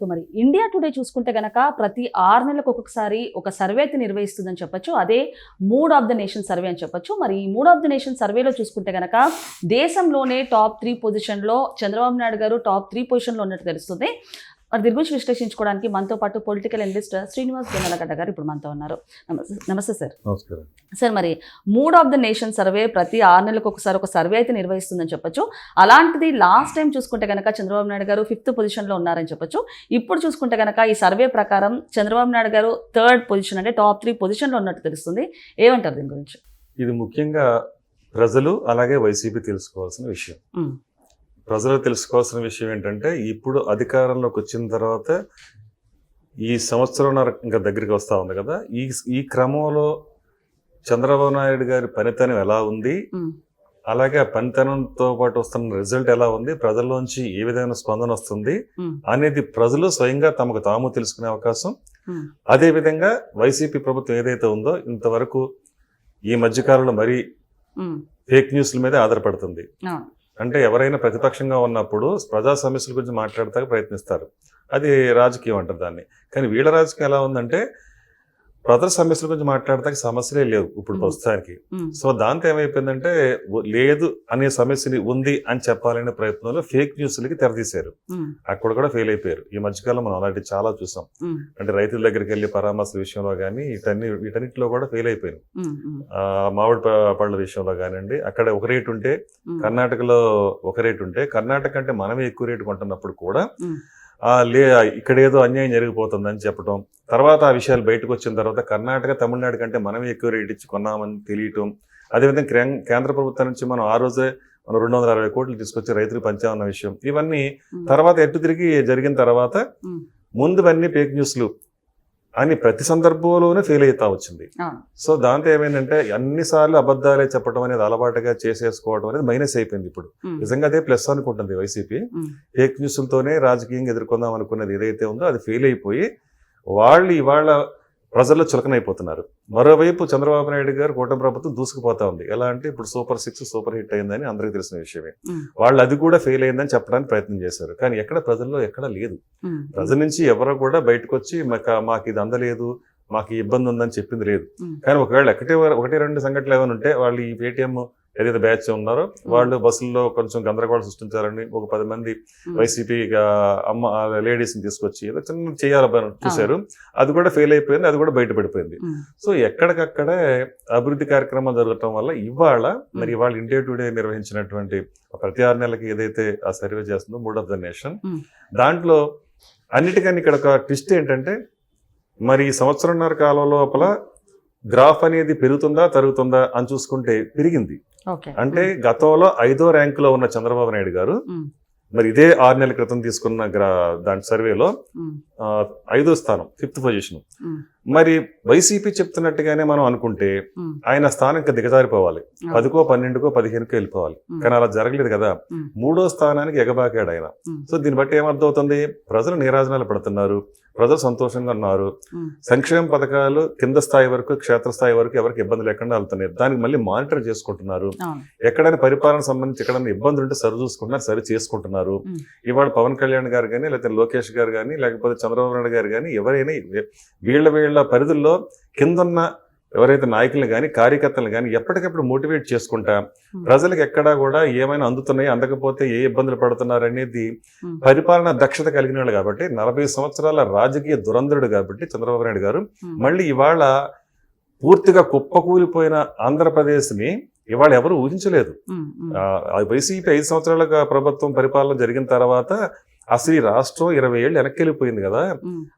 So మరి India today చూసుకుంటే గనక ప్రతి ఆరు నెలలకు ఒక్కొక్కసారి ఒక సర్వే అయితే నిర్వహిస్తుందని చెప్పొచ్చు. అదే mood of the nation survey అని చెప్పొచ్చు. మరి ఈ మూడ్ ఆఫ్ ద నేషన్ సర్వేలో చూసుకుంటే గనక దేశంలోనే టాప్ త్రీ పొజిషన్లో చంద్రబాబు నాయుడు గారు టాప్ త్రీ పొజిషన్లో ఉన్నట్టు తెలుస్తుంది. మరి దీని గురించి విశ్లేషించుకోవడానికి మనతో పాటు పొలిటికల్ అనలిస్ట్ శ్రీనివాస్ జొన్నలగడ్డ గారు ఇప్పుడు మనతో ఉన్నారు. నమస్తే సార్. నమస్కారం. సార్ మరి mood of the nation survey ప్రతి ఆరు నెలలకు ఒకసారి ఒక సర్వే అయితే నిర్వహిస్తుందని చెప్పొచ్చు. అలాంటిది లాస్ట్ టైం చూసుకుంటే కనుక చంద్రబాబు నాయుడు గారు ఫిఫ్త్ పొజిషన్లో ఉన్నారని చెప్పొచ్చు. ఇప్పుడు చూసుకుంటే కనుక ఈ సర్వే ప్రకారం చంద్రబాబు నాయుడు గారు థర్డ్ పొజిషన్ అంటే టాప్ త్రీ పొజిషన్లో ఉన్నట్టు తెలుస్తుంది. ఏమంటారు దీని గురించి? ఇది ముఖ్యంగా ప్రజలు అలాగే వైసీపీ తెలుసుకోవాల్సిన విషయం. ప్రజలు తెలుసుకోవాల్సిన విషయం ఏంటంటే ఇప్పుడు అధికారంలోకి వచ్చిన తర్వాత ఈ సంవత్సరంన్నర ఇంకా దగ్గరికి వస్తూ ఉంది కదా ఈ ఈ క్రమంలో చంద్రబాబు నాయుడు గారి పనితనం ఎలా ఉంది. అలాగే ఆ పనితనంతో పాటు వస్తున్న రిజల్ట్ ఎలా ఉంది ప్రజల్లోంచి ఏ విధమైన స్పందన వస్తుంది. అనేది ప్రజలు స్వయంగా తమకు తాము తెలుసుకునే అవకాశం. అదే విధంగా వైసీపీ ప్రభుత్వం ఏదైతే ఉందో ఇంతవరకు ఈ మధ్యకాలంలో మరీ. ఫేక్ న్యూస్ల మీద ఆధారపడుతుంది. అంటే ఎవరైనా ప్రతిపక్షంగా ఉన్నప్పుడు ప్రజా సమస్యల గురించి మాట్లాడటానికి ప్రయత్నిస్తారు. అది రాజకీయం అంటారు దాన్ని. కానీ వీళ్ళ రాజకీయం ఎలా ఉందంటే ప్రజల సమస్యల గురించి మాట్లాడటానికి సమస్యలే లేవు ఇప్పుడు. ప్రస్తుతానికి. సో దాంతో ఏమైపోయిందంటే లేదు అనే సమస్యని ఉంది అని చెప్పాలనే ప్రయత్నంలో ఫేక్ న్యూస్లకి తెరదీశారు. అక్కడ కూడా ఫెయిల్ అయిపోయారు ఈ మధ్యకాలం మనం అలాంటి చాలా చూసాం. అంటే రైతుల దగ్గరికి వెళ్ళి పరామర్శ విషయంలో కానీ వీటన్ని వీటన్నిటిలో కూడా ఫెయిల్ అయిపోయారు మామిడి పళ్ళ విషయంలో కానివ్వండి అక్కడ ఒక రేటు ఉంటే. కర్ణాటకలో ఒక రేటు ఉంటే కర్ణాటక అంటే మనమే ఎక్కువ రేటు కొంటున్నప్పుడు కూడా లే ఇక్కడ ఏదో అన్యాయం జరిగిపోతుందని చెప్పడం తర్వాత ఆ విషయాలు బయటకు వచ్చిన తర్వాత కర్ణాటక తమిళనాడు కంటే మనమే ఎక్కువ రేటు ఇచ్చి కొన్నామని తెలియటం అదేవిధంగా కేంద్ర ప్రభుత్వం నుంచి మనం ఆ రోజే మనం రెండు వందల అరవై కోట్లు తీసుకొచ్చి రైతులకు పంచామన్న విషయం ఇవన్నీ. తర్వాత ఎటు తిరిగి జరిగిన తర్వాత. ముందువన్నీ ఫేక్ న్యూస్లు అని ప్రతి సందర్భంలోనే ఫెయిల్ అవుతా వచ్చింది. సో దాంతో ఏమైందంటే అన్నిసార్లు అబద్ధాలే చెప్పడం అనేది అలవాటుగా చేసేసుకోవడం అనేది మైనస్ అయిపోయింది ఇప్పుడు. నిజంగా అదే ప్లస్ అనుకుంటుంది వైసీపీ. ఫేక్ న్యూస్లతోనే రాజకీయంగా ఎదుర్కొందాం అనుకున్నది ఏదైతే ఉందో అది ఫెయిల్ అయిపోయి వాళ్ళు ఇవాళ ప్రజల్లో చులకనైపోతున్నారు మరోవైపు చంద్రబాబు నాయుడు గారు కూటమి ప్రభుత్వం దూసుకుపోతా ఉంది ఎలా అంటే ఇప్పుడు సూపర్ సిక్స్ సూపర్ హిట్ అయిందని అందరికీ తెలిసిన విషయమే. వాళ్ళు అది కూడా ఫెయిల్ అయిందని చెప్పడానికి ప్రయత్నం చేశారు కానీ ఎక్కడ ప్రజల్లో ఎక్కడ లేదు. ప్రజల నుంచి ఎవరు కూడా బయటకు వచ్చి మాకు ఇది అందలేదు మాకు ఇబ్బంది ఉందని చెప్పింది లేదు. కానీ ఒకవేళ ఒకటి ఒకటి రెండు సంఘటనలు ఏమైనా ఉంటే వాళ్ళు ఈ పేటిఎం ఏదైతే బ్యాచ్ ఉన్నారో వాళ్ళు బస్సుల్లో కొంచెం గందరగోళం సృష్టించారని ఒక పది మంది మ్మ్. వైసీపీ అమ్మ లేడీస్ని తీసుకొచ్చి ఏదో చిన్న చేయాలని చూశారు అది కూడా ఫెయిల్ అయిపోయింది అది కూడా బయటపడిపోయింది మ్మ్. సో ఎక్కడికక్కడే అభివృద్ధి కార్యక్రమాలు జరగటం వల్ల ఇవాళ మరి ఇవాళ ఇండియా టుడే నిర్వహించినటువంటి ప్రతి ఆరు నెలలకి ఏదైతే ఆ సర్వే చేస్తుందో మూడ్ ఆఫ్ ద నేషన్. దాంట్లో అన్నిటికన్నా ఇక్కడ ఒక ట్విస్ట్ ఏంటంటే మరి ఈ సంవత్సరంన్నర కాలం లోపల గ్రాఫ్ అనేది పెరుగుతుందా తరుగుతుందా అని చూసుకుంటే పెరిగింది అంటే గతంలో ఐదో ర్యాంకులో ఉన్న చంద్రబాబు నాయుడు గారు. మరి ఇదే ఆరు నెలల క్రితం తీసుకున్న దాని సర్వేలో ఐదో స్థానం ఫిఫ్త్ పొజిషన్. మరి వైసీపీ చెప్తున్నట్టుగానే మనం అనుకుంటే. ఆయన స్థానం ఇంకా దిగజారిపోవాలి. పదికో పన్నెండుకో పదిహేనుకో వెళ్ళిపోవాలి. కానీ అలా జరగలేదు కదా. మూడో స్థానానికి ఎగబాకాడు ఆయన. సో దీన్ని బట్టి ఏమర్థమవుతుంది ప్రజలు నీరాజనాలు పడుతున్నారు ప్రజలు సంతోషంగా ఉన్నారు. సంక్షేమ పథకాలు కింద స్థాయి వరకు క్షేత్రస్థాయి వరకు ఎవరికి ఇబ్బంది లేకుండా వెళ్తున్నాయి దానికి మళ్ళీ మానిటర్ చేసుకుంటున్నారు. ఎక్కడైనా పరిపాలన సంబంధించి ఎక్కడైనా ఇబ్బందులు ఉంటే సరి చూసుకుంటున్నారు సరి చేసుకుంటున్నారు. ఇవాళ పవన్ కళ్యాణ్ గారు కానీ లేకపోతే లోకేష్ గారు కానీ లేకపోతే చంద్రబాబు నాయుడు గారు కానీ ఎవరైనా వీళ్ళ వీళ్ళ పరిధుల్లో కిందన్న ఎవరైతే నాయకులను కానీ కార్యకర్తలను కానీ ఎప్పటికప్పుడు మోటివేట్ చేసుకుంటా మ్మ్. ప్రజలకు ఎక్కడా కూడా ఏమైనా అందుతున్నాయి అందకపోతే ఏ ఇబ్బందులు పడుతున్నారు అనేది మ్మ్. పరిపాలన దక్షత కలిగిన వాళ్ళు కాబట్టి నలభై సంవత్సరాల రాజకీయ దురంధరుడు కాబట్టి చంద్రబాబు నాయుడు గారు మ్మ్. మళ్ళీ ఇవాళ పూర్తిగా కుప్పకూలిపోయిన ఆంధ్రప్రదేశ్ని ఇవాళ ఎవరు ఊహించలేదు వైసీపీ ఐదు సంవత్సరాలుగా ప్రభుత్వం పరిపాలన జరిగిన తర్వాత అసలు ఈ రాష్ట్రం ఇరవై ఏళ్ళు వెనక్కి వెళ్ళిపోయింది కదా.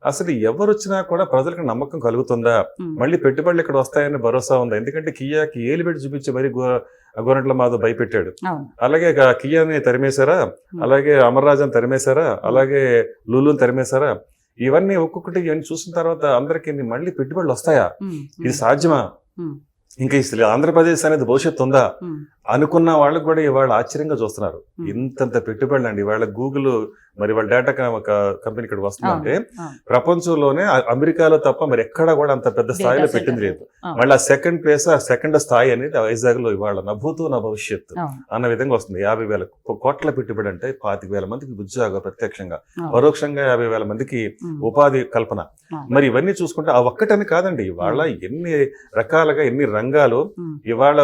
అసలు ఎవరు వచ్చినా కూడా ప్రజలకు నమ్మకం కలుగుతుందా. మళ్ళీ పెట్టుబడులు ఇక్కడ వస్తాయని భరోసా ఉందా ఎందుకంటే కియాకి ఏలు పెట్టి చూపించి మరి గోరంట్ల మాధవ్ భయపెట్టాడు. అలాగే కియాని తరిమేశారా అలాగే అమర్రాజన్ తరిమేశారా అలాగే లులుని తరిమేశారా ఇవన్నీ ఒక్కొక్కటి ఇవన్నీ చూసిన తర్వాత అందరికి మళ్ళీ పెట్టుబడులు వస్తాయా. ఇది సాధ్యమా. ఇంకా అసలు ఆంధ్రప్రదేశ్ అనేది భవిష్యత్తు ఉందా. అనుకున్న వాళ్ళకు కూడా ఇవాళ ఆశ్చర్యంగా చూస్తున్నారు. ఇంతంత పెట్టుబడులు అండి ఇవాళ గూగుల్ మరి వాళ్ళ డేటా ఒక కంపెనీ ఇక్కడ వస్తుందంటే. ప్రపంచంలోనే అమెరికాలో తప్ప మరి ఎక్కడ కూడా అంత పెద్ద స్థాయిలో పెట్టింది. లేదు. మళ్ళీ ఆ సెకండ్ ప్లేస్ ఆ సెకండ్ స్థాయి అనేది వైజాగ్లో ఇవాళ నా భూతు నా భవిష్యత్తు. అన్న విధంగా వస్తుంది యాభై వేల కోట్ల పెట్టుబడి అంటే పాతిక వేల మందికి ఉద్యోగ ప్రత్యక్షంగా. పరోక్షంగా యాభై వేల మందికి. ఉపాధి కల్పన. మరి ఇవన్నీ చూసుకుంటే ఆ ఒక్కటని కాదండి ఇవాళ ఎన్ని రకాలుగా ఎన్ని రంగాలు. ఇవాళ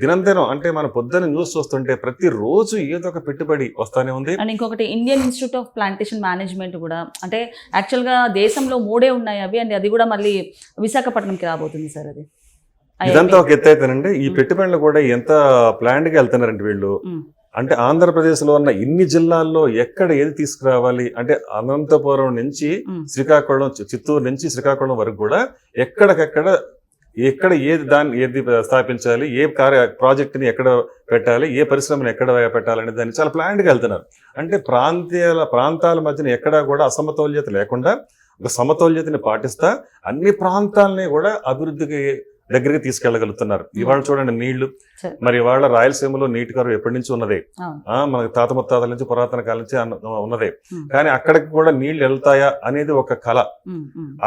దినందినం అంటే మన పొద్దున్న న్యూస్ చూస్తుంటే ప్రతి రోజు ఏదో ఒక పెట్టుబడి వస్తానే ఉంది ఇంకొకటి Indian Institute of Plantation Management కూడా అంటే యాక్చువల్గా దేశంలో మూడే ఉన్నాయి అవి అండ్ అది కూడా మళ్ళీ విశాఖపట్నంకి రాబోతుంది సార్ అది. ఇదంతా ఒక ఎత్తు అయితేనండి. ఈ పెట్టుబడులు కూడా ఎంత ప్లాంట్గా వెళ్తున్నారంటే వీళ్ళు. అంటే ఆంధ్రప్రదేశ్లో ఉన్న ఇన్ని జిల్లాల్లో ఎక్కడ ఏది తీసుకురావాలి? అంటే అనంతపురం నుంచి. శ్రీకాకుళం చిత్తూరు నుంచి శ్రీకాకుళం వరకు కూడా ఎక్కడికక్కడ ఎక్కడ ఏది దాన్ని ఏది స్థాపించాలి ఏ కార్య ప్రాజెక్ట్ని ఎక్కడ పెట్టాలి ఏ పరిశ్రమను ఎక్కడ పెట్టాలనే దాన్ని చాలా ప్లాంట్ వెళ్తున్నారు. అంటే ప్రాంతీయాల ప్రాంతాల మధ్యన ఎక్కడా కూడా అసమతౌల్యత లేకుండా ఒక సమతౌల్యతని పాటిస్తా అన్ని ప్రాంతాలని కూడా అభివృద్ధికి దగ్గరికి తీసుకెళ్ళగలుగుతున్నారు ఇవాళ చూడండి నీళ్ళు. మరి ఇవాళ రాయలసీమలో నీటి కరువు ఎప్పటి నుంచి ఉన్నదే మనకి తాత ముత్తాతల నుంచి పురాతన కాలం నుంచి ఉన్నదే. కానీ అక్కడికి కూడా నీళ్ళు వెళ్తాయా అనేది ఒక కళ.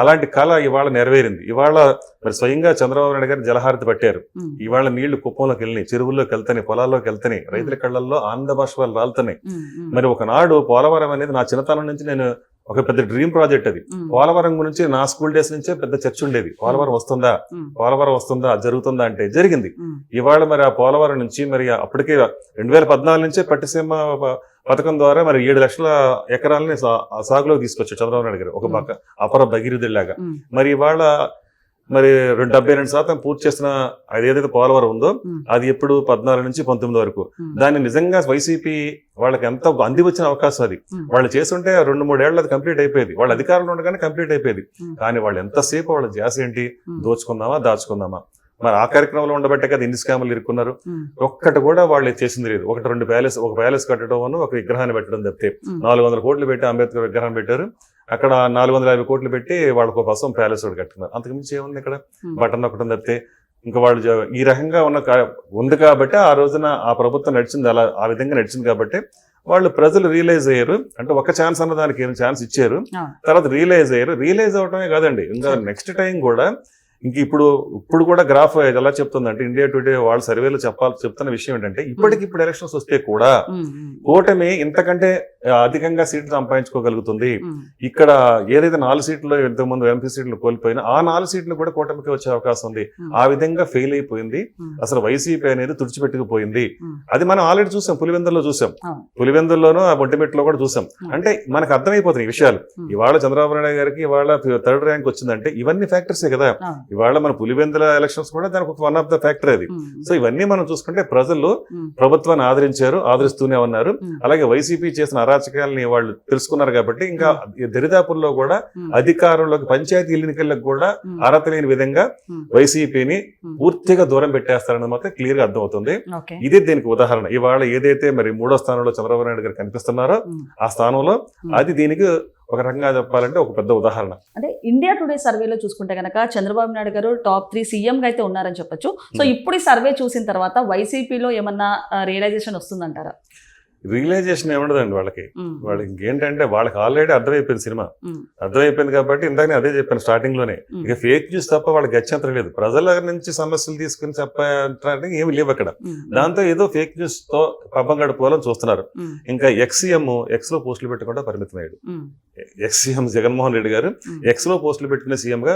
అలాంటి కళ ఇవాళ నెరవేరింది ఇవాళ మరి స్వయంగా చంద్రబాబు నాయుడు గారు జలహారతి పట్టారు. ఇవాళ నీళ్ళు కుప్పంలోకి వెళ్ళినాయి చెరువుల్లోకి వెళ్తాయి పొలాల్లోకి వెళ్తాయి రైతుల కళ్ళల్లో ఆనంద బాష్పాలు రాలుతున్నాయి. మరి ఒకనాడు పోలవరం అనేది నా చిన్నతనం నుంచి నేను ఒక పెద్ద డ్రీమ్ ప్రాజెక్ట్ అది. పోలవరం గురించి నా స్కూల్ డేస్ నుంచే పెద్ద చర్చ ఉండేది పోలవరం వస్తుందా. పోలవరం వస్తుందా జరుగుతుందా అంటే జరిగింది. ఇవాళ మరి ఆ పోలవరం నుంచి మరి అప్పటికే రెండు వేల పద్నాలుగు నుంచే పట్టిసీమ పథకం ద్వారా మరి ఏడు లక్షల ఎకరాలని సాగులోకి తీసుకొచ్చారు చంద్రబాబు నాయుడు గారు ఒక. పక్క అపర భగీరథులాగా ఉమ్. మరి ఇవాళ మరి రెండు డెబ్బై రెండు శాతం పూర్తి చేసిన అది ఏదైతే పోలవరం ఉందో. అది ఎప్పుడు పద్నాలుగు నుంచి పంతొమ్మిది వరకు. దాన్ని నిజంగా వైసీపీ వాళ్ళకి ఎంత అంది వచ్చిన అవకాశం అది. వాళ్ళు చేస్తుంటే రెండు మూడేళ్ళు అది కంప్లీట్ అయిపోయేది వాళ్ళ అధికారంలో ఉండగానే కంప్లీట్ అయిపోయేది. కానీ వాళ్ళు ఎంతసేపు వాళ్ళ ధ్యాస ఏంటి. దోచుకుందామా దాచుకుందామా మరి ఆ కార్యక్రమంలో ఉండబట్టే కదా ఇన్ని స్కాములు ఇరుక్కున్నారు. ఒక్కటి కూడా వాళ్ళు చేసింది లేదు ఒకటి రెండు ప్యాలెస్ ఒక ప్యాలెస్ కట్టడం ఒక విగ్రహాన్ని పెట్టడం తప్పితే. నాలుగు వందల కోట్లు పెట్టి అంబేద్కర్ విగ్రహం పెట్టారు అక్కడ నాలుగు వందల యాభై కోట్లు పెట్టి వాళ్ళకు ఒక బసం ప్యాలెస్ ఒకటి కట్టుకున్నారు. అంతకుమించి ఏముంది ఇక్కడ. బటన్ ఒకటి తప్పితే ఇంకా వాళ్ళు ఈ రకంగా ఉన్న ఉంది కాబట్టి ఆ రోజున ఆ ప్రభుత్వం నడిచింది అలా ఆ విధంగా నడిచింది కాబట్టి వాళ్ళు ప్రజలు రియలైజ్ అయ్యారు. అంటే ఒక ఛాన్స్ అన్న దానికి ఛాన్స్ ఇచ్చారు. తర్వాత రియలైజ్ అయ్యారు. రియలైజ్ అవటమే కాదండి. ఇంకా నెక్స్ట్ టైం కూడా ఇంక ఇప్పుడు ఇప్పుడు కూడా గ్రాఫ్ ఎలా చెప్తుందంటే ఇండియా టుడే వాళ్ళ సర్వేలో చెప్పాలి చెప్తున్న విషయం ఏంటంటే ఇప్పటికిప్పుడు ఎలక్షన్స్ వస్తే కూడా. కూటమి ఇంతకంటే అధికంగా సీట్లు సంపాదించుకోగలుగుతుంది. ఇక్కడ ఏదైతే నాలుగు సీట్లు ఇంతకుముందు ఎంపీ సీట్లు కోల్పోయినా ఆ నాలుగు సీట్లు కూడా కూటమికి వచ్చే అవకాశం ఉంది. ఆ విధంగా ఫెయిల్ అయిపోయింది. అసలు వైసీపీ అనేది తుడిచిపెట్టుకుపోయింది. అది మనం ఆల్రెడీ చూసాం పులివెందుల్లో చూసాం. పులివెందుల్లోనూ ఆ ఒంటిమెట్లో కూడా చూసాం. అంటే మనకు అర్థమైపోతున్నాయి ఈ విషయాలు. ఇవాళ చంద్రబాబు నాయుడు గారికి ఇవాళ థర్డ్ ర్యాంక్ వచ్చిందంటే ఇవన్నీ ఫ్యాక్టర్సే కదా. ఇవాళ మన పులివెందుల ఎలక్షన్స్ కూడా దానికి ఒక వన్ ఆఫ్ ద ఫ్యాక్టర్ అది. సో ఇవన్నీ మనం చూసుకుంటే ప్రజలు. ప్రభుత్వాన్ని ఆదరించారు ఆదరిస్తూనే ఉన్నారు. అలాగే వైసీపీ చేసిన అరాచకాలని వాళ్ళు తెలుసుకున్నారు కాబట్టి ఇంకా దరిదాపుల్లో కూడా. అధికారంలోకి పంచాయతీ ఎన్నికలకు కూడా. అర్హత లేని విధంగా. వైసీపీని. పూర్తిగా దూరం పెట్టేస్తారని మాత్రం క్లియర్గా అర్థమవుతుంది ఇదే దీనికి ఉదాహరణ ఇవాళ ఏదైతే మరి మూడో స్థానంలో చంద్రబాబు నాయుడు గారు కనిపిస్తున్నారో. ఆ స్థానంలో. అది దీనికి ఒక రకంగా చెప్పాలంటే ఒక పెద్ద ఉదాహరణ అంటే ఇండియా టుడే సర్వేలో చూసుకుంటే కనుక చంద్రబాబు నాయుడు గారు టాప్ త్రీ సీఎం గా అయితే ఉన్నారని చెప్పొచ్చు సో. ఇప్పుడు ఈ సర్వే చూసిన తర్వాత వైసీపీలో ఏమన్నా రియలైజేషన్ వస్తుందంటారా రియలైజేషన్ ఏముండదండి వాళ్ళకి. వాళ్ళకి ఇంకేంటంటే వాళ్ళకి ఆల్రెడీ అర్థమైపోయింది సినిమా. అర్థమైపోయింది కాబట్టి ఇందాక అదే చెప్పాను స్టార్టింగ్లోనే. ఇక ఫేక్ న్యూస్ తప్ప వాళ్ళకి గత్యంతరం లేదు ప్రజల నుంచి సమస్యలు తీసుకుని చెప్పడానికి ఏమి లేవు అక్కడ. దాంతో ఏదో ఫేక్ న్యూస్తో పబ్బం గడుపుకోవాలని చూస్తున్నారు. ఇంకా ఎక్స్సీఎం ఎక్స్లో పోస్టులు పెట్టకుండా పరిమితం అయ్యాడు ఉమ్. ఎక్స్సీఎం జగన్మోహన్ రెడ్డి గారు. ఎక్స్లో పోస్టులు పెట్టిన సీఎం గా.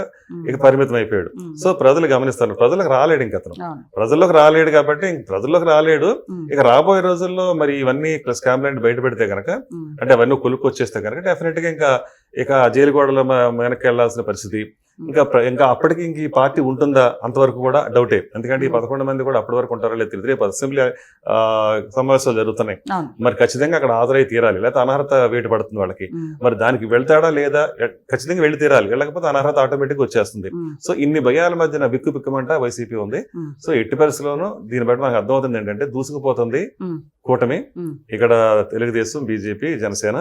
ఇక పరిమితం అయిపోయాడు. సో ప్రజలు గమనిస్తారు ప్రజలకు రాలేడు ఇంక అతను. ప్రజల్లోకి రాలేడు కాబట్టి ప్రజల్లోకి రాలేడు. ఇక రాబోయే రోజుల్లో మరి ఇవన్నీ స్కామ్ లాంటి బయట పెడితే కనుక. అంటే అవన్నీ కొలుక్కు వచ్చేస్తే కనుక డెఫినెట్గా ఇంకా ఇక జైలు గోడలో వెనక్కి వెళ్ళాల్సిన పరిస్థితి ఇంకా ఇంకా అప్పటికి ఇంక ఈ పార్టీ ఉంటుందా అంతవరకు కూడా డౌటే ఎందుకంటే ఈ పదకొండు మంది కూడా అప్పటి వరకు ఉంటారో లేదు తెలియదు రేపు అసెంబ్లీ సమావేశాలు జరుగుతున్నాయి. మరి ఖచ్చితంగా అక్కడ హాజరై తీరాలి లేకపోతే అనర్హత వేటు పడుతుంది వాళ్ళకి. మరి దానికి వెళ్తాడా లేదా ఖచ్చితంగా వెళ్ళి తీరాలి వెళ్ళకపోతే అనర్హత ఆటోమేటిక్ వచ్చేస్తుంది. సో ఇన్ని భయాల మధ్యన బిక్కు బిక్కుమంట వైసీపీ ఉంది. సో ఎట్టి పరిస్థితుల్లోనూ దీన్ని బట్టి మనకు అర్థమవుతుంది ఏంటంటే దూసుకుపోతుంది. కూటమి. ఇక్కడ తెలుగుదేశం బీజేపీ జనసేన.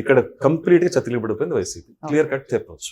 ఇక్కడ కంప్లీట్గా వైసీపీ క్లియర్ కట్ చెప్పవచ్చు